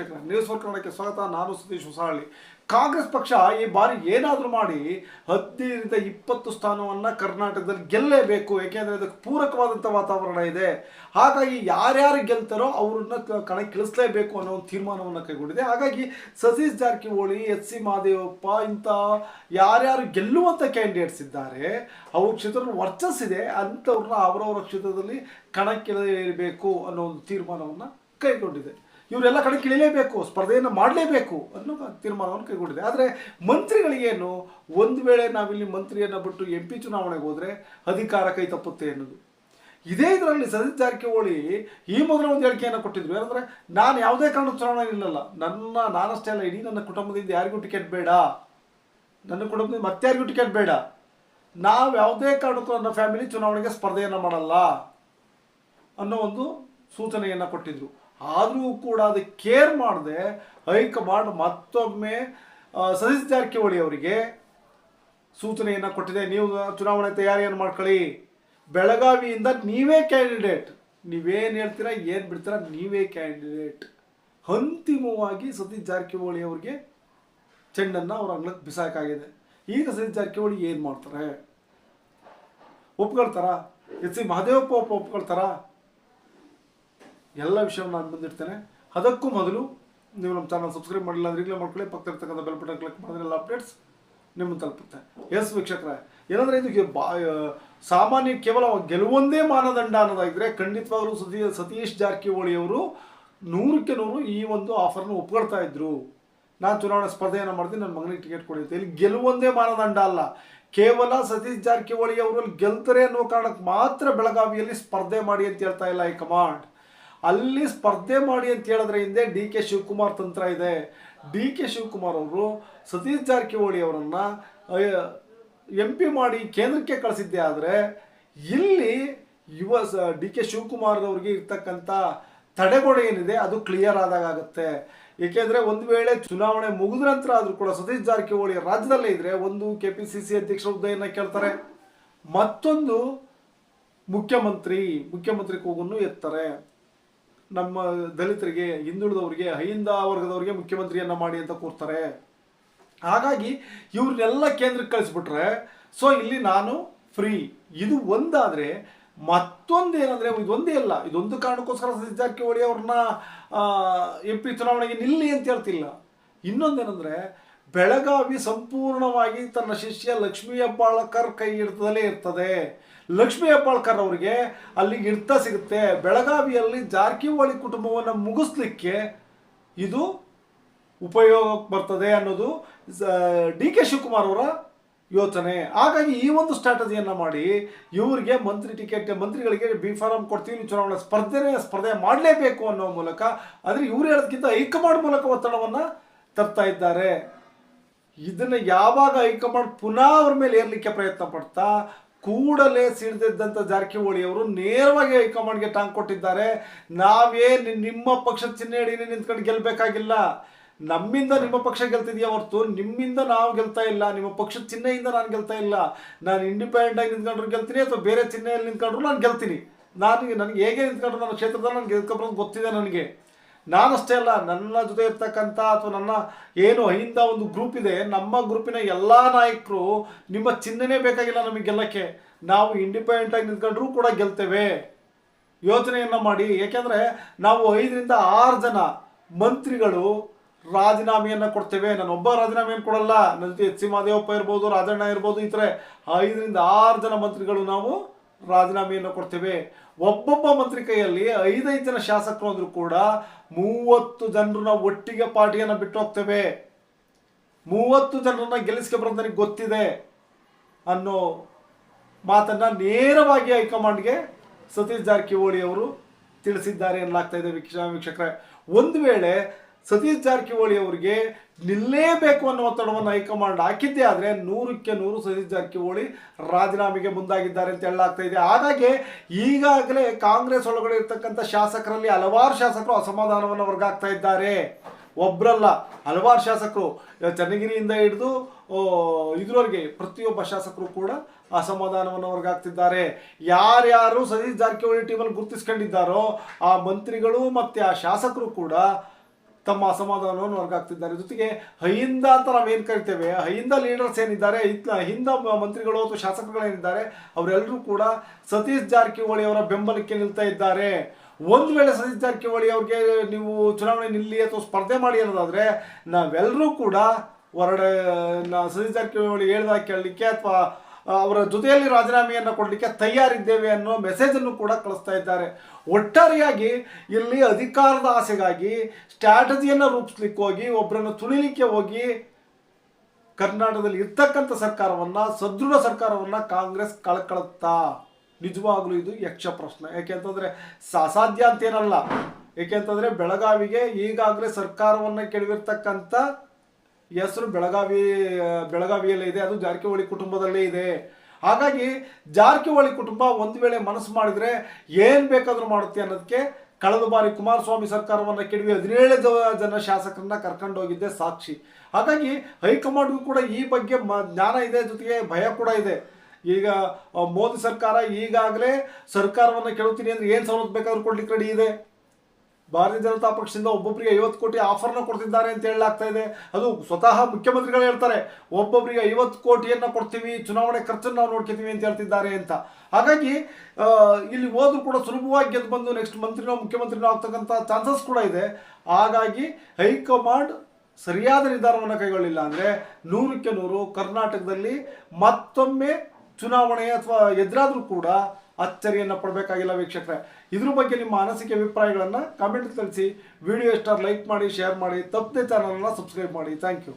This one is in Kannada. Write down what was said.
ವೀಕ್ಷಕರೇ ನ್ಯೂಸ್ ಫೋರ್ ಕನ್ನಡಕ್ಕೆ ಸ್ವಾಗತ. ನಾನು ಸತೀಶ್ ಹೊಸಹಳ್ಳಿ ಕಾಂಗ್ರೆಸ್ ಪಕ್ಷ ಈ ಬಾರಿ ಏನಾದರೂ ಮಾಡಿ ಹದಿನೈದರಿಂದ ಇಪ್ಪತ್ತು ಸ್ಥಾನವನ್ನು ಕರ್ನಾಟಕದಲ್ಲಿ ಗೆಲ್ಲೇಬೇಕು. ಏಕೆಂದರೆ ಅದಕ್ಕೆ ಪೂರಕವಾದಂಥ ವಾತಾವರಣ ಇದೆ. ಹಾಗಾಗಿ ಯಾರ್ಯಾರು ಗೆಲ್ತಾರೋ ಅವರನ್ನ ಕಣಕ್ಕಿಳಿಸಲೇಬೇಕು ಅನ್ನೋ ಒಂದು ತೀರ್ಮಾನವನ್ನು ಕೈಗೊಂಡಿದೆ. ಹಾಗಾಗಿ ಸತೀಶ್ ಜಾರಕಿಹೊಳಿ, ಎಚ್ ಸಿ ಮಹದೇವಪ್ಪ ಇಂಥ ಯಾರ್ಯಾರು ಗೆಲ್ಲುವಂಥ ಕ್ಯಾಂಡಿಡೇಟ್ಸ್ ಇದ್ದಾರೆ ಅವ್ರ ಕ್ಷೇತ್ರದಲ್ಲಿ ವರ್ಚಸ್ಸಿದೆ ಅಂಥವ್ರನ್ನ ಅವರವರ ಕ್ಷೇತ್ರದಲ್ಲಿ ಕಣಕ್ಕಿಳಿಯಬೇಕು ಅನ್ನೋ ಒಂದು ತೀರ್ಮಾನವನ್ನು ಕೈಗೊಂಡಿದೆ. ಇವರೆಲ್ಲ ಕಡೆ ಕಿಳಿಲೇಬೇಕು, ಸ್ಪರ್ಧೆಯನ್ನು ಮಾಡಲೇಬೇಕು ಅನ್ನೋ ತೀರ್ಮಾನವನ್ನು ಕೈಗೊಂಡಿದೆ. ಆದರೆ ಮಂತ್ರಿಗಳಿಗೇನು ಒಂದು ವೇಳೆ ನಾವಿಲ್ಲಿ ಮಂತ್ರಿಯನ್ನು ಬಿಟ್ಟು ಎಂ ಪಿ ಚುನಾವಣೆಗೆ ಹೋದರೆ ಅಧಿಕಾರ ಕೈ ತಪ್ಪುತ್ತೆ ಅನ್ನೋದು. ಇದೇ ಇದರಲ್ಲಿ ಸತೀಶ್ ಜಾರಕಿಹೊಳಿ ಈ ಮೊದಲ ಒಂದು ಹೇಳಿಕೆಯನ್ನು ಕೊಟ್ಟಿದ್ರು. ಏನಂದರೆ, ನಾನು ಯಾವುದೇ ಕಾರಣ ಚುನಾವಣೆ ಇಲ್ಲಲ್ಲ ನನ್ನ, ನಾನಷ್ಟೇ ಅಲ್ಲ, ಇಡೀ ನನ್ನ ಕುಟುಂಬದಿಂದ ಯಾರಿಗೂ ಟಿಕೆಟ್ ಬೇಡ. ನನ್ನ ಕುಟುಂಬದಿಂದ ಮತ್ತೆ ಯಾರಿಗೂ ಟಿಕೆಟ್ ಬೇಡ. ನಾವು ಯಾವುದೇ ಕಾರಣಕ್ಕೂ ನನ್ನ ಫ್ಯಾಮಿಲಿ ಚುನಾವಣೆಗೆ ಸ್ಪರ್ಧೆಯನ್ನು ಮಾಡಲ್ಲ ಅನ್ನೋ ಒಂದು ಸೂಚನೆಯನ್ನು ಕೊಟ್ಟಿದ್ರು. ಆದರೂ ಕೂಡ ಅದು ಕೇರ್ ಮಾಡದೆ ಹೈಕಮಾಂಡ್ ಮತ್ತೊಮ್ಮೆ ಸತೀಶ್ ಜಾರಕಿಹೊಳಿ ಅವರಿಗೆ ಸೂಚನೆಯನ್ನು ಕೊಟ್ಟಿದೆ. ನೀವು ಚುನಾವಣೆ ತಯಾರಿಯನ್ನು ಮಾಡ್ಕೊಳ್ಳಿ. ಬೆಳಗಾವಿಯಿಂದ ನೀವೇ ಕ್ಯಾಂಡಿಡೇಟ್ ನೀವೇನು ಹೇಳ್ತೀರಾ, ಏನು ಬಿಡ್ತೀರಾ, ನೀವೇ ಕ್ಯಾಂಡಿಡೇಟ್ ಅಂತಿಮವಾಗಿ ಸತೀಶ್ ಜಾರಕಿಹೊಳಿ ಅವರಿಗೆ ಚೆಂಡನ್ನು ಅವ್ರ ಅಂಗ್ಲಕ್ಕೆ ಬಿಸಾಕಾಗಿದೆ. ಈಗ ಸತೀಶ್ ಜಾರಕಿಹೊಳಿ ಏನು ಮಾಡ್ತಾರೆ? ಒಪ್ಕೊಳ್ತಾರಾ? ಎಚ್ ಸಿ ಮಹದೇವಪ್ಪ ಒಪ್ಕೊಳ್ತಾರಾ? ಎಲ್ಲ ವಿಷಯವನ್ನು ನಾನು ಬಂದಿರ್ತೇನೆ. ಅದಕ್ಕೂ ಮೊದಲು ನೀವು ನಮ್ಮ ಚಾನಲ್ ಸಬ್ಸ್ಕ್ರೈಬ್ ಮಾಡಿಲ್ಲ ಅಂದರೆ ಈಗಲೇ ಮಾಡ್ಕೊಳ್ಳಿ. ಪಕ್ಕದಲ್ಲಿರ್ತಕ್ಕಂಥ ಬೆಲ್ ಬಟನ್ ಕ್ಲಿಕ್ ಮಾಡಿದ್ರೆ ಎಲ್ಲ ಅಪ್ಡೇಟ್ಸ್ ನಿಮ್ಮನ್ನು ತಲುಪುತ್ತೆ. ಎಸ್ ವೀಕ್ಷಕರೇ, ಏನಂದ್ರೆ ಇದು ಬಾ ಸಾಮಾನ್ಯ ಕೇವಲ ಗೆಲುವೊಂದೇ ಮಾನದಂಡ ಅನ್ನೋದಾಗಿದ್ರೆ ಖಂಡಿತವಾಗಲೂ ಸತೀ, ಸತೀಶ್ ಜಾರಕಿಹೊಳಿ ಅವರು ನೂರಕ್ಕೆ ನೂರು ಈ ಒಂದು ಆಫರ್ನ ಒಪ್ಕೊಳ್ತಾ ಇದ್ರು. ನಾನು ಚುನಾವಣಾ ಸ್ಪರ್ಧೆಯನ್ನು ಮಾಡ್ತೀನಿ ನನ್ನ ಮಗನಿಗೆ ಟಿಕೆಟ್ ಕೊಡಿ ಇಲ್ಲಿ ಗೆಲುವೊಂದೇ ಮಾನದಂಡ ಅಲ್ಲ. ಕೇವಲ ಸತೀಶ್ ಜಾರಕಿಹೊಳಿ ಅವರು ಗೆಲ್ತಾರೆ ಅನ್ನೋ ಕಾರಣಕ್ಕೆ ಮಾತ್ರ ಬೆಳಗಾವಿಯಲ್ಲಿ ಸ್ಪರ್ಧೆ ಮಾಡಿ ಅಂತ ಹೇಳ್ತಾ ಇಲ್ಲ ಹೈಕಮಾಂಡ್. ಅಲ್ಲಿ ಸ್ಪರ್ಧೆ ಮಾಡಿ ಅಂತ ಹೇಳಿದ್ರೆ ಹಿಂದೆ ಡಿ ಕೆ ಶಿವಕುಮಾರ್ ತಂತ್ರ ಇದೆ. ಡಿ ಕೆ ಶಿವಕುಮಾರ್ ಅವರು ಸತೀಶ್ ಜಾರಕಿಹೊಳಿ ಅವರನ್ನ ಎಂ ಪಿ ಮಾಡಿ ಕೇಂದ್ರಕ್ಕೆ ಕಳಿಸಿದ್ದೆ ಆದರೆ ಇಲ್ಲಿ ಯುವ ಡಿ ಕೆ ಶಿವಕುಮಾರ್ ಅವ್ರಿಗೆ ಇರ್ತಕ್ಕಂಥ ತಡೆಗೋಡೆ ಏನಿದೆ ಅದು ಕ್ಲಿಯರ್ ಆದಾಗ ಆಗುತ್ತೆ. ಏಕೆಂದರೆ ಒಂದು ವೇಳೆ ಚುನಾವಣೆ ಮುಗಿದ ನಂತರ ಆದರೂ ಕೂಡ ಸತೀಶ್ ಜಾರಕಿಹೊಳಿ ರಾಜ್ಯದಲ್ಲೇ ಇದ್ದರೆ ಒಂದು ಕೆ ಪಿ ಸಿ ಸಿ ಅಧ್ಯಕ್ಷ ಹುದ್ದೆಯನ್ನು ಕೇಳ್ತಾರೆ. ಮತ್ತೊಂದು ಮುಖ್ಯಮಂತ್ರಿ ಮುಖ್ಯಮಂತ್ರಿ ಕೂಗನ್ನು ಎತ್ತಾರೆ. ನಮ್ಮ ದಲಿತರಿಗೆ, ಹಿಂದುಳಿದವರಿಗೆ, ಅಹಿಂದ ವರ್ಗದವರಿಗೆ ಮುಖ್ಯಮಂತ್ರಿಯನ್ನ ಮಾಡಿ ಅಂತ ಕೂರ್ತಾರೆ. ಹಾಗಾಗಿ ಇವ್ರನ್ನೆಲ್ಲ ಕೇಂದ್ರಕ್ಕೆ ಕಳಿಸ್ಬಿಟ್ರೆ, ಸೊ ಇಲ್ಲಿ ನಾನು ಫ್ರೀ ಇದು ಒಂದಾದರೆ ಮತ್ತೊಂದು ಏನಂದ್ರೆ ಇದೊಂದೇ ಅಲ್ಲ. ಇದೊಂದು ಕಾರಣಕ್ಕೋಸ್ಕರ ಜಾರಕಿಹೊಳಿ ಅವ್ರನ್ನ ಎಂ ಪಿ ಚುನಾವಣೆಗೆ ನಿಲ್ಲಿ ಅಂತ ಹೇಳ್ತಿಲ್ಲ. ಇನ್ನೊಂದೇನೆಂದರೆ, ಬೆಳಗಾವಿ ಸಂಪೂರ್ಣವಾಗಿ ತನ್ನ ಶಿಷ್ಯ ಲಕ್ಷ್ಮೀ ಹಬ್ಬಾಳಕರ್ ಕೈ ಹಿಡಿತದಲ್ಲೇ ಇರ್ತದೆ. ಲಕ್ಷ್ಮೀ ಹೆಬ್ಬಾಳ್ಕರ್ ಅವರಿಗೆ ಅಲ್ಲಿ ಇರ್ತ ಸಿಗುತ್ತೆ. ಬೆಳಗಾವಿಯಲ್ಲಿ ಜಾರಕಿಹೊಳಿ ಕುಟುಂಬವನ್ನು ಮುಗಿಸ್ಲಿಕ್ಕೆ ಇದು ಉಪಯೋಗಕ್ಕೆ ಬರ್ತದೆ ಅನ್ನೋದು ಡಿ ಕೆ ಶಿವಕುಮಾರ್ ಅವರ ಯೋಚನೆ. ಹಾಗಾಗಿ ಈ ಒಂದು ಸ್ಟ್ರಾಟಜಿಯನ್ನು ಮಾಡಿ ಇವರಿಗೆ ಮಂತ್ರಿ ಟಿಕೆಟ್, ಮಂತ್ರಿಗಳಿಗೆ ಬಿ ಫಾರಂ ಕೊಡ್ತೀವಿ ಚುನಾವಣಾ ಸ್ಪರ್ಧೆನೇ ಸ್ಪರ್ಧೆ ಮಾಡಲೇಬೇಕು ಅನ್ನೋ ಮೂಲಕ, ಆದರೆ ಇವರು ಹೇಳೋದಕ್ಕಿಂತ ಹೈಕಮಾಂಡ್ ಮೂಲಕ ಒತ್ತಡವನ್ನು ತರ್ತಾ ಇದ್ದಾರೆ. ಇದನ್ನು ಯಾವಾಗ ಹೈಕಮಾಂಡ್ ಪುನಃ ಅವ್ರ ಮೇಲೆ ಏರ್ಲಿಕ್ಕೆ ಪ್ರಯತ್ನ ಪಡ್ತಾ ಕೂಡಲೇ ಸಿಡಿದಿದ್ದಂಥ ಜಾರಕಿಹೊಳಿ ಅವರು ನೇರವಾಗಿ ಹೈಕಮಾಂಡ್ಗೆ ಟಾಂಗ್ ಕೊಟ್ಟಿದ್ದಾರೆ. ನಾವೇ ನಿಮ್ಮ ಪಕ್ಷದ ಚಿಹ್ನೆ ಅಡಿನೇ ನಿಂತ್ಕೊಂಡು ಗೆಲ್ಲಬೇಕಾಗಿಲ್ಲ ನಮ್ಮಿಂದ ನಿಮ್ಮ ಪಕ್ಷ ಗೆಲ್ತಿದೆಯಾ ಹೊರತು? ನಿಮ್ಮಿಂದ ನಾವು ಗೆಲ್ತಾ ಇಲ್ಲ. ನಿಮ್ಮ ಪಕ್ಷದ ಚಿಹ್ನೆಯಿಂದ ನಾನು ಗೆಲ್ತಾ ಇಲ್ಲ. ನಾನು ಇಂಡಿಪೆಂಡೆಂಟ್ ಆಗಿ ನಿಂತ್ಕೊಂಡ್ರು ಗೆಲ್ತೀನಿ ಅಥವಾ ಬೇರೆ ಚಿಹ್ನೆಯಲ್ಲಿ ನಿಂತ್ಕೊಂಡ್ರು ನಾನು ಗೆಲ್ತೀನಿ. ನಾನು ನನಗೆ ಹೇಗೆ ನಿಂತ್ಕೊಂಡ್ರು? ನನ್ನ ಕ್ಷೇತ್ರದಲ್ಲಿ ನಾನು ಗೆಲ್ಕೊಬರೋದು ಗೊತ್ತಿದೆ ನನಗೆ. ನಾನಷ್ಟೇ ಅಲ್ಲ, ನನ್ನ ಜೊತೆ ಇರ್ತಕ್ಕಂಥ ಅಥವಾ ನನ್ನ ಏನು ಅಹಿಂದ ಒಂದು ಗ್ರೂಪ್ ಇದೆ, ನಮ್ಮ ಗ್ರೂಪಿನ ಎಲ್ಲ ನಾಯಕರು ನಿಮ್ಮ ಚಿಂತನೆ ಬೇಕಾಗಿಲ್ಲ ನಮಗೆ ಗೆಲ್ಲಕ್ಕೆ. ನಾವು ಇಂಡಿಪೆಂಡೆಂಟ್ ಆಗಿ ನಿಂತ್ಕೊಂಡ್ರೂ ಕೂಡ ಗೆಲ್ತೇವೆ. ಯೋಚನೆಯನ್ನ ಮಾಡಿ, ಯಾಕೆಂದ್ರೆ ನಾವು ಐದರಿಂದ ಆರು ಜನ ಮಂತ್ರಿಗಳು ರಾಜೀನಾಮೆಯನ್ನು ಕೊಡ್ತೇವೆ. ನಾನು ಒಬ್ಬ ರಾಜೀನಾಮೆಯನ್ನು ಕೊಡಲ್ಲ. ನನ್ನ ಜೊತೆ ಎಚ್ ಸಿ ಮಹದೇವಪ್ಪ ಇರ್ಬೋದು, ರಾಜಣ್ಣ ಇರ್ಬೋದು, ಈ ಥರ ಐದರಿಂದ ಆರು ಜನ ಮಂತ್ರಿಗಳು ನಾವು ರಾಜೀನಾಮೆಯನ್ನು ಕೊಡ್ತೇವೆ. ಒಬ್ಬೊಬ್ಬ ಮಂತ್ರಿ ಕೈಯಲ್ಲಿ ಐದೈದು ಜನ ಶಾಸಕರು ಅಂದರೂ ಕೂಡ ಮೂವತ್ತು ಜನರನ್ನ ಒಟ್ಟಿಗೆ ಪಾರ್ಟಿಯನ್ನು ಬಿಟ್ಟು ಹೋಗ್ತೇವೆ. ಮೂವತ್ತು ಜನರನ್ನ ಗೆಲ್ಲಿಸ್ಕೆ ನನಗೆ ಗೊತ್ತಿದೆ ಅನ್ನೋ ಮಾತನ್ನ ನೇರವಾಗಿ ಹೈಕಮಾಂಡ್ಗೆ ಸತೀಶ್ ಜಾರಕಿಹೊಳಿ ಅವರು ತಿಳಿಸಿದ್ದಾರೆ ಎನ್ನಲಾಗ್ತಾ ಇದೆ ವೀಕ್ಷ ವೀಕ್ಷಕರೇ. ಒಂದು ವೇಳೆ ಸತೀಶ್ ಜಾರಕಿಹೊಳಿ ಅವರಿಗೆ ನಿಲ್ಲೇಬೇಕು ಅನ್ನೋ ಒತ್ತಡವನ್ನು ಹೈಕಮಾಂಡ್ ಹಾಕಿದ್ದೇ ಆದರೆ ನೂರಕ್ಕೆ ನೂರು ಸತೀಶ್ ಜಾರಕಿಹೊಳಿ ರಾಜೀನಾಮೆಗೆ ಮುಂದಾಗಿದ್ದಾರೆ ಅಂತ ಹೇಳಲಾಗ್ತಾ ಇದೆ. ಹಾಗಾಗಿ ಈಗಾಗಲೇ ಕಾಂಗ್ರೆಸ್ ಒಳಗಡೆ ಇರ್ತಕ್ಕಂಥ ಶಾಸಕರಲ್ಲಿ ಹಲವಾರು ಶಾಸಕರು ಅಸಮಾಧಾನವನ್ನು ವರ್ಗಾಗ್ತಾ ಇದ್ದಾರೆ. ಒಬ್ಬರಲ್ಲ ಹಲವಾರು ಶಾಸಕರು. ಚನ್ನಗಿರಿಯಿಂದ ಹಿಡಿದು ಇದರವರೆಗೆ ಪ್ರತಿಯೊಬ್ಬ ಶಾಸಕರು ಕೂಡ ಅಸಮಾಧಾನವನ್ನು ಹೊರಗಾಗ್ತಿದ್ದಾರೆ ಯಾರ್ಯಾರು ಸತೀಶ್ ಜಾರಕಿಹೊಳಿ ಟೀಮಲ್ಲಿ ಗುರುತಿಸ್ಕೊಂಡಿದ್ದಾರೋ, ಆ ಮಂತ್ರಿಗಳು ಮತ್ತು ಆ ಶಾಸಕರು ಕೂಡ ತಮ್ಮ ಅಸಮಾಧಾನವನ್ನು ಹೊರಗಾಗ್ತಿದ್ದಾರೆ ಜೊತೆಗೆ ಹೈಯಿಂದ ಅಂತ ನಾವೇನು ಕರಿತೇವೆ? ಅಹಿಂದ ಲೀಡರ್ಸ್ ಏನಿದ್ದಾರೆ? ಇತ್ತ ಹಿಂದ ಮಂತ್ರಿಗಳು ಅಥವಾ ಶಾಸಕರುಗಳೇನಿದ್ದಾರೆ ಅವರೆಲ್ಲರೂ ಕೂಡ ಸತೀಶ್ ಜಾರಕಿಹೊಳಿ ಅವರ ಬೆಂಬಲಕ್ಕೆ ನಿಲ್ತಾ ಇದ್ದಾರೆ. ಒಂದು ವೇಳೆ ಸತೀಶ್ ಜಾರಕಿಹೊಳಿ ಅವ್ರಿಗೆ ನೀವು ಚುನಾವಣೆ ನಿಲ್ಲಿ ಅಥವಾ ಸ್ಪರ್ಧೆ ಮಾಡಿ ಅನ್ನೋದಾದರೆ, ನಾವೆಲ್ಲರೂ ಕೂಡ ಹೊರಡ ಸತೀಶ್ ಜಾರಕಿಹೊಳಿ ಹೇಳ್ದಾಗ ಕೇಳಲಿಕ್ಕೆ ಅಥವಾ ಅವರ ಜೊತೆಯಲ್ಲಿ ರಾಜೀನಾಮೆಯನ್ನು ಕೊಡಲಿಕ್ಕೆ ತಯಾರಿದ್ದೇವೆ ಅನ್ನೋ ಮೆಸೇಜನ್ನು ಕೂಡ ಕಳಿಸ್ತಾ ಇದ್ದಾರೆ. ಒಟ್ಟಾರೆಯಾಗಿ ಇಲ್ಲಿ ಅಧಿಕಾರದ ಆಸೆಗಾಗಿ ಸ್ಟ್ರಾಟಜಿಯನ್ನು ರೂಪಿಸ್ಲಿಕ್ಕೆ ಹೋಗಿ ಒಬ್ಬರನ್ನು ತುಳಿಲಿಕ್ಕೆ ಹೋಗಿ ಕರ್ನಾಟಕದಲ್ಲಿ ಇರ್ತಕ್ಕಂಥ ಸರ್ಕಾರವನ್ನ, ಸದೃಢ ಸರ್ಕಾರವನ್ನ ಕಾಂಗ್ರೆಸ್ ಕಳ್ಕೊಳುತ್ತಾ ನಿಜವಾಗ್ಲೂ ಇದು ಯಕ್ಷ ಪ್ರಶ್ನೆ. ಯಾಕೆಂತಂದ್ರೆ ಸಾಧ್ಯ ಅಸಾಧ್ಯ ಅಂತೇನಲ್ಲ. ಏಕೆಂತಂದ್ರೆ ಬೆಳಗಾವಿಗೆ ಈಗಾಗಲೇ ಸರ್ಕಾರವನ್ನ ಕೆಡವಿರ್ತಕ್ಕಂಥ ಹೆಸರು ಬೆಳಗಾವಿ, ಬೆಳಗಾವಿಯಲ್ಲೇ ಇದೆ, ಅದು ಜಾರಕಿಹೊಳಿ ಕುಟುಂಬದಲ್ಲೇ ಇದೆ. ಹಾಗಾಗಿ ಜಾರಕಿಹೊಳಿ ಕುಟುಂಬ ಒಂದು ವೇಳೆ ಮನಸ್ಸು ಮಾಡಿದ್ರೆ ಏನ್ ಬೇಕಾದರೂ ಮಾಡುತ್ತೆ ಅನ್ನೋದಕ್ಕೆ ಕಳೆದ ಬಾರಿ ಕುಮಾರಸ್ವಾಮಿ ಸರ್ಕಾರವನ್ನ ಕೆಡವಿ ಹದಿನೇಳು ಜನ ಶಾಸಕರನ್ನ ಕರ್ಕೊಂಡು ಹೋಗಿದ್ದೆ ಸಾಕ್ಷಿ. ಹಾಗಾಗಿ ಹೈಕಮಾಂಡ್ಗೂ ಕೂಡ ಈ ಬಗ್ಗೆ ಮ- ಜ್ಞಾನ ಇದೆ ಜೊತೆಗೆ ಭಯ ಕೂಡ ಇದೆ. ಈಗ ಮೋದಿ ಸರ್ಕಾರ ಈಗಾಗಲೇ ಸರ್ಕಾರವನ್ನ ಕೆಡುತ್ತೀನಿ ಅಂದ್ರೆ ಏನು ಸವಲತ್ತು ಬೇಕಾದ್ರೂ ಕೊಡ್ಲಿಕ್ಕೆ ರೆಡಿ ಇದೆ. ಭಾರತೀಯ ಜನತಾ ಪಕ್ಷದಿಂದ ಒಬ್ಬೊಬ್ಬರಿಗೆ ಐವತ್ತು ಕೋಟಿ ಆಫರ್ನ ಕೊಡ್ತಿದ್ದಾರೆ ಅಂತ ಹೇಳಲಾಗ್ತಾ ಇದೆ. ಅದು ಸ್ವತಃ ಮುಖ್ಯಮಂತ್ರಿಗಳು ಹೇಳ್ತಾರೆ ಒಬ್ಬೊಬ್ಬರಿಗೆ ಐವತ್ತು ಕೋಟಿಯನ್ನು ಕೊಡ್ತೀವಿ, ಚುನಾವಣೆ ಖರ್ಚನ್ನು ನಾವು ನೋಡ್ಕೊತೀವಿ ಅಂತ ಹೇಳ್ತಿದ್ದಾರೆ ಅಂತ. ಹಾಗಾಗಿ ಇಲ್ಲಿ ಓದು ಕೂಡ ಸುಲಭವಾಗಿ ಗೆದ್ದು ಬಂದು ನೆಕ್ಸ್ಟ್ ಮಂತ್ರಿನೋ, ಮುಖ್ಯಮಂತ್ರಿನೋ ಆಗ್ತಕ್ಕಂಥ ಚಾನ್ಸಸ್ ಕೂಡ ಇದೆ. ಹಾಗಾಗಿ ಹೈಕಮಾಂಡ್ ಸರಿಯಾದ ನಿರ್ಧಾರವನ್ನು ಕೈಗೊಳ್ಳಿಲ್ಲ ಅಂದರೆ ನೂರಕ್ಕೆ ನೂರು ಕರ್ನಾಟಕದಲ್ಲಿ ಮತ್ತೊಮ್ಮೆ ಚುನಾವಣೆ ಅಥವಾ ಎದುರಾದರೂ ಕೂಡ ಅಚ್ಚರಿಯನ್ನು ಪಡಬೇಕಾಗಿಲ್ಲ ವೀಕ್ಷಕರೇ. ಇದ್ರ ಬಗ್ಗೆ ನಿಮ್ಮ ಅನಿಸಿಕೆ ಅಭಿಪ್ರಾಯಗಳನ್ನು ಕಾಮೆಂಟ್ ತಿಳಿಸಿ. ವಿಡಿಯೋ ಇಷ್ಟ ಲೈಕ್ ಮಾಡಿ ಶೇರ್ ಮಾಡಿ. ತಪ್ಪದೆ ಚಾನಲನ್ನು ಸಬ್ಸ್ಕ್ರೈಬ್ ಮಾಡಿ. Thank you